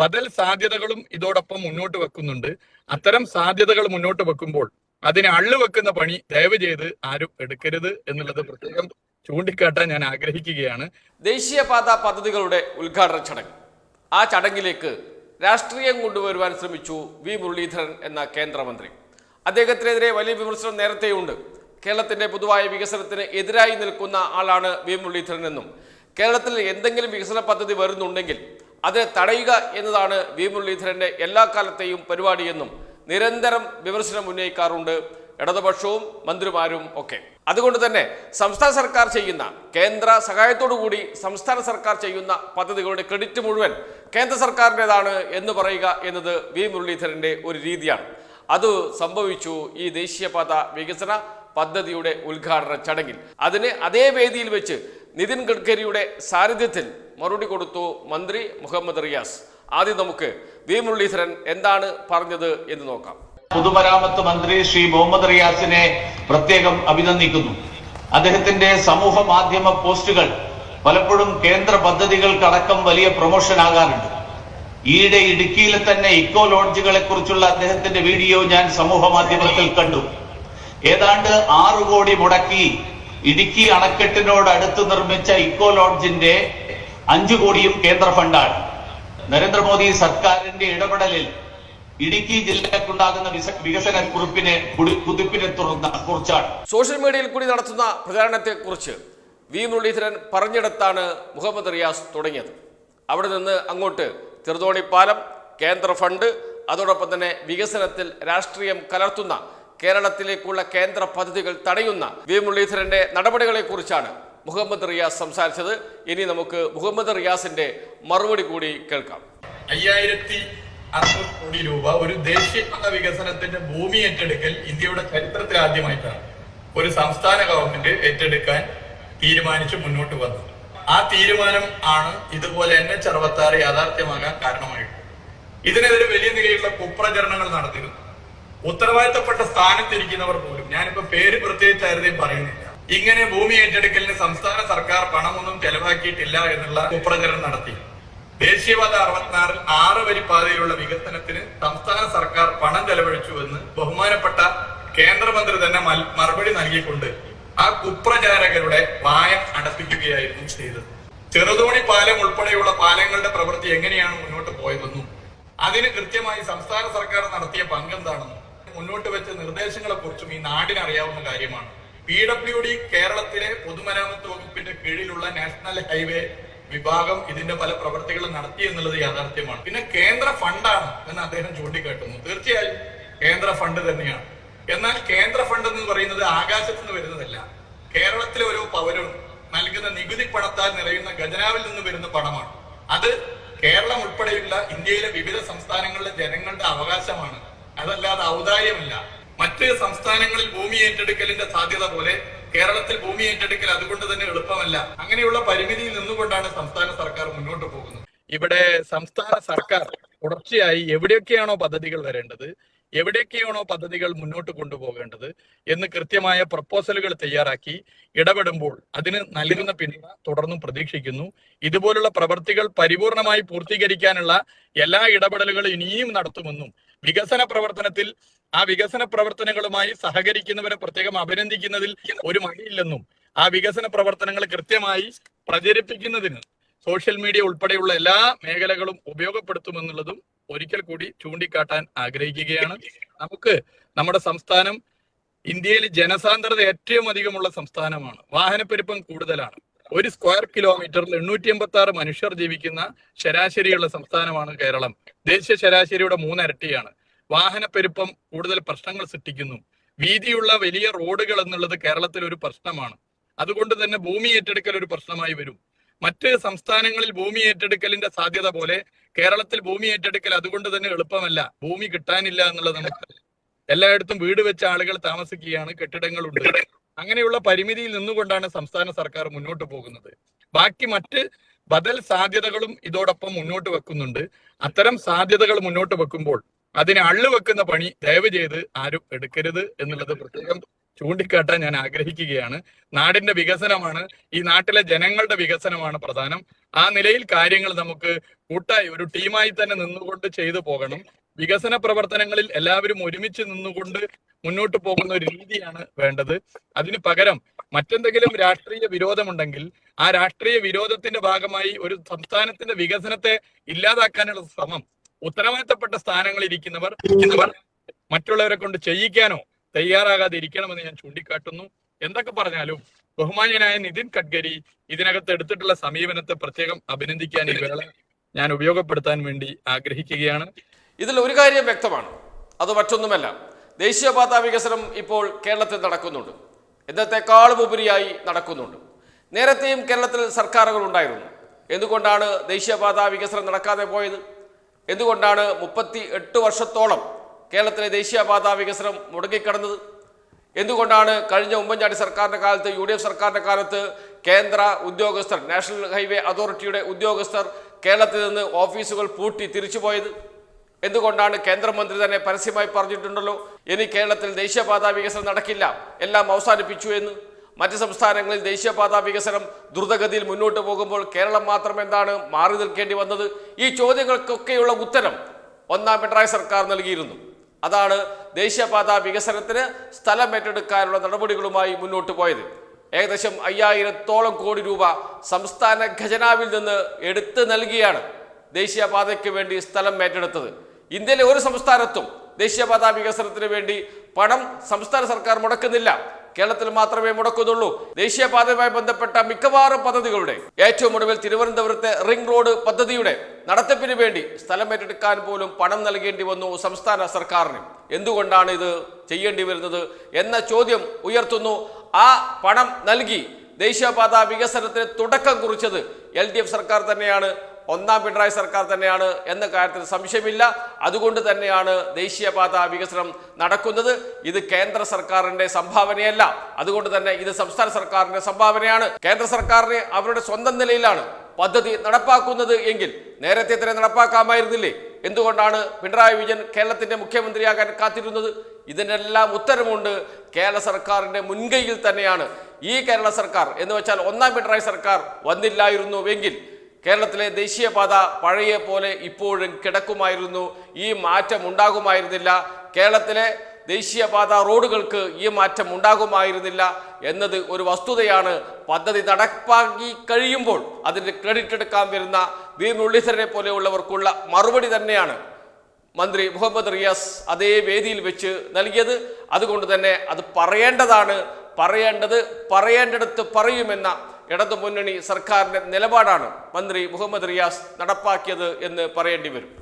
ബദൽ സാധ്യതകളും ഇതോടൊപ്പം മുന്നോട്ട് വെക്കുന്നുണ്ട്. അത്തരം സാധ്യതകൾ മുന്നോട്ട് വെക്കുമ്പോൾ അതിനെ അള്ളു വെക്കുന്ന പണി ദയവ് ചെയ്ത് ആരും എടുക്കരുത് എന്നുള്ളത് പ്രത്യേകം ചൂണ്ടിക്കാട്ടാൻ ഞാൻ ആഗ്രഹിക്കുകയാണ്. ദേശീയപാത പദ്ധതികളുടെ ഉദ്ഘാടന ചടങ്ങ്. ആ ചടങ്ങിലേക്ക് രാഷ്ട്രീയം കൊണ്ടുവരുവാൻ ശ്രമിച്ചു വി മുരളീധരൻ എന്ന കേന്ദ്രമന്ത്രി. അദ്ദേഹത്തിനെതിരെ വലിയ വിമർശനം നേരത്തെയുണ്ട്. കേരളത്തിന്റെ പൊതുവായ വികസനത്തിന് എതിരായി നിൽക്കുന്ന ആളാണ് വി മുരളീധരൻ എന്നും. കേരളത്തിൽ എന്തെങ്കിലും വികസന പദ്ധതി വരുന്നുണ്ടെങ്കിൽ അതിനെ തടയുക എന്നതാണ് വി മുരളീധരന്റെ എല്ലാ കാലത്തെയും പരിപാടിയെന്നും നിരന്തരം വിമർശനം ഉന്നയിക്കാറുണ്ട്. ഇടതുപക്ഷവും മന്ത്രിമാരും ഒക്കെ. അതുകൊണ്ട് തന്നെ സംസ്ഥാന സർക്കാർ ചെയ്യുന്ന കേന്ദ്ര സഹായത്തോടു കൂടി സംസ്ഥാന സർക്കാർ ചെയ്യുന്ന പദ്ധതികളുടെ ക്രെഡിറ്റ് മുഴുവൻ കേന്ദ്ര സർക്കാരിന്റെതാണ് എന്ന് പറയുക എന്നത് വി മുരളീധരന്റെ ഒരു രീതിയാണ്. അത് സംഭവിച്ചു ഈ ദേശീയപാത വികസന പദ്ധതിയുടെ ഉദ്ഘാടന ചടങ്ങിൽ. അതിന് അതേ വേദിയിൽ വെച്ച് നിതിൻ ഗഡ്കരിയുടെ സാന്നിധ്യത്തിൽ മറുപടി കൊടുത്തു മന്ത്രി മുഹമ്മദ് റിയാസ്. ആദ്യം നമുക്ക് വി മുരളീധരൻ എന്താണ് പറഞ്ഞത് എന്ന് നോക്കാം. പൊതുമരാമത്ത് മന്ത്രി ശ്രീ മുഹമ്മദ് റിയാസിനെ പ്രത്യേകം അഭിനന്ദിക്കുന്നു. അദ്ദേഹത്തിന്റെ സമൂഹ മാധ്യമ പോസ്റ്റുകൾ പലപ്പോഴും കേന്ദ്ര പദ്ധതികൾക്കടക്കം വലിയ പ്രൊമോഷൻ ആകാറുണ്ട്. ഈയിടെ ഇടുക്കിയിലെ തന്നെ ഇക്കോ ലോഡ്ജുകളെ കുറിച്ചുള്ള അദ്ദേഹത്തിന്റെ വീഡിയോ ഞാൻ സമൂഹ മാധ്യമത്തിൽ കണ്ടു. ഏതാണ്ട് ആറു കോടി മുടക്കി ഇടുക്കി അണക്കെട്ടിനോട് അടുത്ത് നിർമ്മിച്ച ഇക്കോ ലോഡ്ജിന്റെ അഞ്ചു കോടിയും കേന്ദ്ര ഫണ്ടാണ്. നരേന്ദ്രമോദി സർക്കാരിന്റെ ഇടപെടലിൽ ഇടുക്കി ജില്ലക്കുണ്ടാകുന്ന വികസന കുറിപ്പിനെ കുതിപ്പിനെ തുറന്ന കുറിച്ചാണ്. സോഷ്യൽ മീഡിയയിൽ കൂടി നടത്തുന്ന പ്രചാരണത്തെ കുറിച്ച് വി മുരളീധരൻ പറഞ്ഞിടത്താണ് മുഹമ്മദ് റിയാസ് തുടങ്ങിയത്. അവിടെ നിന്ന് അങ്ങോട്ട് ചെറുതോണി പാലം കേന്ദ്ര ഫണ്ട് അതോടൊപ്പം തന്നെ വികസനത്തിൽ രാഷ്ട്രീയം കലർത്തുന്ന കേരളത്തിലേക്കുള്ള കേന്ദ്ര പദ്ധതികൾ തടയുന്ന വി മുരളീധരന്റെ നടപടികളെക്കുറിച്ചാണ് മുഹമ്മദ് റിയാസ് സംസാരിച്ചത്. ഇനി നമുക്ക് മുഹമ്മദ് റിയാസിന്റെ മറുപടി കൂടി കേൾക്കാം. അയ്യായിരത്തി അറുപത് കോടി രൂപ ഒരു ദേശീയപാത വികസനത്തിന്റെ ഭൂമി ഏറ്റെടുക്കൽ ഇന്ത്യയുടെ ചരിത്രത്തിൽ ആദ്യമായിട്ടാണ്. ഒരു സംസ്ഥാന ഗവൺമെന്റ് ഏറ്റെടുക്കാൻ തീരുമാനിച്ച് മുന്നോട്ട് വന്നത്. ആ തീരുമാനം ആണ് ഇതുപോലെ എൻ എച്ച് അറുപത്തി ആറ് യാഥാർത്ഥ്യമാകാൻ കാരണമായിട്ടുള്ളത് ഇതിനെതിരെ വലിയ നിലയിലുള്ള കുപ്രചരണങ്ങൾ നടത്തിയിരുന്നു ഉത്തരവാദിത്തപ്പെട്ട സ്ഥാനത്തിരിക്കുന്നവർ പോലും ഞാനിപ്പോ പേര് പ്രത്യേകിച്ച് ആരുടെയും പറയുന്നില്ല. ഇങ്ങനെ ഭൂമി ഏറ്റെടുക്കലിന് സംസ്ഥാന സർക്കാർ പണമൊന്നും ചെലവാക്കിയിട്ടില്ല എന്നുള്ള കുപ്രചരണം നടത്തി. ദേശീയപാത അറുപത്തിനാറിൽ ആറ് വരി പാതയിലുള്ള വികസനത്തിന് സംസ്ഥാന സർക്കാർ പണം ചെലവഴിച്ചു എന്ന് ബഹുമാനപ്പെട്ട കേന്ദ്രമന്ത്രി തന്നെ മറുപടി നൽകിക്കൊണ്ട് ആ കുപ്രചാരകരുടെ വായ അടപ്പിക്കുകയായിരുന്നു ചെയ്തത്. ചെറുതോണി പാലം ഉൾപ്പെടെയുള്ള പാലങ്ങളുടെ പ്രവൃത്തി എങ്ങനെയാണ് മുന്നോട്ട് പോയതെന്നും അതിന് കൃത്യമായി സംസ്ഥാന സർക്കാർ നടത്തിയ പങ്കെന്താണെന്നും മുന്നോട്ട് വെച്ച നിർദ്ദേശങ്ങളെ കുറിച്ചും ഈ നാടിനറിയാവുന്ന കാര്യമാണ്. പി ഡബ്ല്യു ഡി കേരളത്തിലെ പൊതുമരാമത്ത് വകുപ്പിന്റെ കീഴിലുള്ള നാഷണൽ ഹൈവേ വിഭാഗം ഇതിന്റെ പല പ്രവർത്തികളും നടത്തി എന്നുള്ളത് യാഥാർത്ഥ്യമാണ്. പിന്നെ കേന്ദ്ര ഫണ്ടാണ് എന്ന് അദ്ദേഹം ചൂണ്ടിക്കാട്ടുന്നു. തീർച്ചയായും കേന്ദ്ര ഫണ്ട് തന്നെയാണ്. എന്നാൽ കേന്ദ്ര ഫണ്ട് എന്ന് പറയുന്നത് ആകാശത്ത് നിന്ന് വരുന്നതല്ല. കേരളത്തിലെ ഓരോ പൗരനും നൽകുന്ന നികുതി പണത്താൽ നിറയുന്ന ഖജനാവിൽ നിന്ന് വരുന്ന പണമാണ്. അത് കേരളം ഉൾപ്പെടെയുള്ള ഇന്ത്യയിലെ വിവിധ സംസ്ഥാനങ്ങളിലെ ജനങ്ങളുടെ അവകാശമാണ്. അതല്ലാതെ ഔദാര്യമല്ല. മറ്റ് സംസ്ഥാനങ്ങളിൽ ഭൂമി ഏറ്റെടുക്കലിന്റെ സാധ്യത പോലെ കേരളത്തിൽ ഭൂമി ഏറ്റെടുക്കൽ അതുകൊണ്ട് തന്നെ എളുപ്പമല്ല. അങ്ങനെയുള്ള പരിമിതിയിൽ നിന്നുകൊണ്ടാണ് സംസ്ഥാന സർക്കാർ മുന്നോട്ട് പോകുന്നത്. ഇവിടെ സംസ്ഥാന സർക്കാർ തുടർച്ചയായി എവിടെയൊക്കെയാണോ പദ്ധതികൾ വരേണ്ടത് എവിടെയൊക്കെയാണോ പദ്ധതികൾ മുന്നോട്ട് കൊണ്ടുപോകേണ്ടത് എന്ന് കൃത്യമായ പ്രപ്പോസലുകൾ തയ്യാറാക്കി ഇടപെടുമ്പോൾ അതിന് നൽകുന്ന പിന്തുണ തുടർന്നും പ്രതീക്ഷിക്കുന്നു. ഇതുപോലുള്ള പ്രവർത്തികൾ പരിപൂർണമായി പൂർത്തീകരിക്കാനുള്ള എല്ലാ ഇടപെടലുകളും ഇനിയും നടത്തുമെന്നും വികസന പ്രവർത്തനത്തിൽ ആ വികസന പ്രവർത്തനങ്ങളുമായി സഹകരിക്കുന്നവരെ പ്രത്യേകം അഭിനന്ദിക്കുന്നതിൽ ഒരു മടിയില്ലെന്നും ആ വികസന പ്രവർത്തനങ്ങൾ കൃത്യമായി പ്രചരിപ്പിക്കുന്നതിന് സോഷ്യൽ മീഡിയ ഉൾപ്പെടെയുള്ള എല്ലാ മേഖലകളും ഉപയോഗപ്പെടുത്തുമെന്നുള്ളതും ഒരിക്കൽ കൂടി ചൂണ്ടിക്കാട്ടാൻ ആഗ്രഹിക്കുകയാണ്. നമുക്ക് നമ്മുടെ സംസ്ഥാനം ഇന്ത്യയിൽ ജനസാന്ദ്രത ഏറ്റവും അധികമുള്ള സംസ്ഥാനമാണ്. വാഹനപ്പെരുപ്പം കൂടുതലാണ്. ഒരു സ്ക്വയർ കിലോമീറ്ററിൽ എണ്ണൂറ്റി എൺപത്തി ആറ് മനുഷ്യർ ജീവിക്കുന്ന ശരാശരിയുള്ള സംസ്ഥാനമാണ് കേരളം. ദേശീയ ശരാശരിയുടെ മൂന്നിരട്ടിയാണ്. വാഹനപ്പെരുപ്പം കൂടുതൽ പ്രശ്നങ്ങൾ സൃഷ്ടിക്കുന്നു. വീതിയുള്ള വലിയ റോഡുകൾ എന്നുള്ളത് കേരളത്തിൽ ഒരു പ്രശ്നമാണ്. അതുകൊണ്ട് തന്നെ ഭൂമി ഏറ്റെടുക്കൽ ഒരു പ്രശ്നമായി വരും. മറ്റ് സംസ്ഥാനങ്ങളിൽ ഭൂമി ഏറ്റെടുക്കലിന്റെ സാധ്യത പോലെ കേരളത്തിൽ ഭൂമി ഏറ്റെടുക്കൽ അതുകൊണ്ട് തന്നെ എളുപ്പമല്ല. ഭൂമി കിട്ടാനില്ല എന്നുള്ളത് നമുക്ക് എല്ലായിടത്തും വീട് വെച്ച ആളുകൾ താമസിക്കുകയാണ് കെട്ടിടങ്ങളുണ്ട്. അങ്ങനെയുള്ള പരിമിതിയിൽ നിന്നുകൊണ്ടാണ് സംസ്ഥാന സർക്കാർ മുന്നോട്ട് പോകുന്നത്. ബാക്കി മറ്റ് ബദൽ സാധ്യതകളും ഇതോടൊപ്പം മുന്നോട്ട് വെക്കുന്നുണ്ട്. അത്തരം സാധ്യതകൾ മുന്നോട്ട് വെക്കുമ്പോൾ അതിനെ അള്ളു വെക്കുന്ന പണി ദയവ് ചെയ്ത് ആരും എടുക്കരുത് എന്നുള്ളത് പ്രത്യേകം ചൂണ്ടിക്കാട്ടാൻ ഞാൻ ആഗ്രഹിക്കുകയാണ്. നാടിന്റെ വികസനമാണ് ഈ നാട്ടിലെ ജനങ്ങളുടെ വികസനമാണ് പ്രധാനം. ആ നിലയിൽ കാര്യങ്ങൾ നമുക്ക് കൂട്ടായി ഒരു ടീമായി തന്നെ നിന്നുകൊണ്ട് ചെയ്തു പോകണം. വികസന പ്രവർത്തനങ്ങളിൽ എല്ലാവരും ഒരുമിച്ച് നിന്നുകൊണ്ട് മുന്നോട്ട് പോകുന്ന ഒരു രീതിയാണ് വേണ്ടത്. അതിന് പകരം മറ്റെന്തെങ്കിലും രാഷ്ട്രീയ വിരോധമുണ്ടെങ്കിൽ ആ രാഷ്ട്രീയ വിരോധത്തിന്റെ ഭാഗമായി ഒരു സംസ്ഥാനത്തിന്റെ വികസനത്തെ ഇല്ലാതാക്കാനുള്ള ശ്രമം. ഉത്തരവാദിത്തപ്പെട്ട സ്ഥാനങ്ങളിൽ ഇരിക്കുന്നവർ മറ്റുള്ളവരെ കൊണ്ട് ചെയ്യിക്കാനോ തയ്യാറാകാതെ ഇരിക്കണമെന്ന് ഞാൻ ചൂണ്ടിക്കാട്ടുന്നു. എന്തൊക്കെ പറഞ്ഞാലും ബഹുമാന്യനായ നിതിൻ ഗഡ്കരി ഇതിനകത്ത് എടുത്തിട്ടുള്ള സമീപനത്തെ പ്രത്യേകം അഭിനന്ദിക്കാൻ ഈ വേള ഞാൻ ഉപയോഗപ്പെടുത്താൻ വേണ്ടി ആഗ്രഹിക്കുകയാണ്. ഇതിൽ ഒരു കാര്യം വ്യക്തമാണ്. അത് മറ്റൊന്നുമല്ല. ദേശീയപാത വികസനം ഇപ്പോൾ കേരളത്തിൽ നടക്കുന്നുണ്ട്. എന്നത്തെക്കാളും ഉപരിയായി നടക്കുന്നുണ്ട്. നേരത്തെയും കേരളത്തിൽ സർക്കാരുകൾ ഉണ്ടായിരുന്നു. എന്തുകൊണ്ടാണ് ദേശീയപാത വികസനം നടക്കാതെ പോയത്? എന്തുകൊണ്ടാണ് മുപ്പത്തി എട്ട് വർഷത്തോളം കേരളത്തിലെ ദേശീയപാത വികസനം മുടങ്ങിക്കിടന്നത്. എന്തുകൊണ്ടാണ് കഴിഞ്ഞ ഉമ്മൻചാണ്ടി സർക്കാരിന്റെ കാലത്ത് യു ഡി എഫ് സർക്കാരിന്റെ കാലത്ത് കേന്ദ്ര ഉദ്യോഗസ്ഥർ നാഷണൽ ഹൈവേ അതോറിറ്റിയുടെ ഉദ്യോഗസ്ഥർ കേരളത്തിൽ നിന്ന് ഓഫീസുകൾ പൂട്ടി തിരിച്ചുപോയത് എന്തുകൊണ്ടാണ് കേന്ദ്രമന്ത്രി തന്നെ പരസ്യമായി പറഞ്ഞിട്ടുണ്ടല്ലോ ഇനി കേരളത്തിൽ ദേശീയപാത വികസനം നടക്കില്ല എല്ലാം അവസാനിപ്പിച്ചു എന്ന്? മറ്റ് സംസ്ഥാനങ്ങളിൽ ദേശീയപാത വികസനം ദ്രുതഗതിയിൽ മുന്നോട്ട് പോകുമ്പോൾ കേരളം മാത്രം എന്താണ് മാറി നിൽക്കേണ്ടി വന്നത്? ഈ ചോദ്യങ്ങൾക്കൊക്കെയുള്ള ഉത്തരം ഒന്നാം പിണറായി സർക്കാർ നൽകിയിരുന്നു. അതാണ് ദേശീയപാത വികസനത്തിന് സ്ഥലം ഏറ്റെടുക്കാനുള്ള നടപടികളുമായി മുന്നോട്ട് പോയത്. ഏകദേശം അയ്യായിരത്തോളം കോടി രൂപ സംസ്ഥാന ഖജനാവിൽ നിന്ന് എടുത്തു നൽകിയാണ് ദേശീയപാതയ്ക്ക് വേണ്ടി സ്ഥലം ഏറ്റെടുത്തത്. ഇന്ത്യയിലെ ഒരു സംസ്ഥാനത്തും ദേശീയപാത വികസനത്തിന് വേണ്ടി പണം സംസ്ഥാന സർക്കാർ മുടക്കുന്നില്ല. കേരളത്തിൽ മാത്രമേ മുടക്കുന്നുള്ളൂ. ദേശീയപാതയുമായി ബന്ധപ്പെട്ട മിക്കവാറും പദ്ധതികളുടെ ഏറ്റവും ഒടുവിൽ തിരുവനന്തപുരത്തെ റിംഗ് റോഡ് പദ്ധതിയുടെ നടത്തിപ്പിന് വേണ്ടി സ്ഥലം ഏറ്റെടുക്കാൻ പോലും പണം നൽകേണ്ടി വന്നു സംസ്ഥാന സർക്കാരിന്. എന്തുകൊണ്ടാണ് ഇത് ചെയ്യേണ്ടി വരുന്നത് എന്ന ചോദ്യം ഉയർത്തുന്നു. ആ പണം നൽകി ദേശീയപാത വികസനത്തിന് തുടക്കം കുറിച്ചത് എൽ സർക്കാർ തന്നെയാണ്. ഒന്നാം പിണറായി സർക്കാർ തന്നെയാണ് എന്ന കാര്യത്തിൽ സംശയമില്ല. അതുകൊണ്ട് തന്നെയാണ് ദേശീയപാത വികസനം നടക്കുന്നത്. ഇത് കേന്ദ്ര സർക്കാരിന്റെ സംഭാവനയല്ല. അതുകൊണ്ട് തന്നെ ഇത് സംസ്ഥാന സർക്കാരിന്റെ സംഭാവനയാണ്. കേന്ദ്ര സർക്കാരിന് അവരുടെ സ്വന്തം നിലയിലാണ് പദ്ധതി നടപ്പാക്കുന്നത് എങ്കിൽ നേരത്തെ തന്നെ നടപ്പാക്കാമായിരുന്നില്ലേ? എന്തുകൊണ്ടാണ് പിണറായി വിജയൻ കേരളത്തിന്റെ മുഖ്യമന്ത്രിയാകാൻ കാത്തിരുന്നത്? ഇതിനെല്ലാം ഉത്തരമുണ്ട്. കേരള സർക്കാരിന്റെ മുൻകൈയിൽ തന്നെയാണ്. ഈ കേരള സർക്കാർ എന്ന് വെച്ചാൽ ഒന്നാം പിണറായി സർക്കാർ വന്നില്ലായിരുന്നുവെങ്കിൽ കേരളത്തിലെ ദേശീയപാത പഴയ പോലെ ഇപ്പോഴും കിടക്കുമായിരുന്നു. ഈ മാറ്റം ഉണ്ടാകുമായിരുന്നില്ല. കേരളത്തിലെ ദേശീയപാത റോഡുകൾക്ക് ഈ മാറ്റം ഉണ്ടാകുമായിരുന്നില്ല എന്നത് ഒരു വസ്തുതയാണ്. പദ്ധതി നടപ്പാക്കി കഴിയുമ്പോൾ അതിന്റെ ക്രെഡിറ്റ് എടുക്കാൻ വരുന്ന വി മുരളീധരനെ പോലെയുള്ളവർക്കുള്ള മറുപടി തന്നെയാണ് മന്ത്രി മുഹമ്മദ് റിയാസ് അതേ വേദിയിൽ വെച്ച് നൽകിയത്. അതുകൊണ്ട് തന്നെ അത് പറയേണ്ടതാണ്. പറയേണ്ടത് പറയേണ്ടടുത്ത് പറയുമെന്ന ഇടതു മുന്നണി സർക്കാരിന്റെ നിലപാടാണ് മന്ത്രി മുഹമ്മദ് റിയാസ് നടപ്പാക്കിയത് എന്ന് പറയേണ്ടി വരും.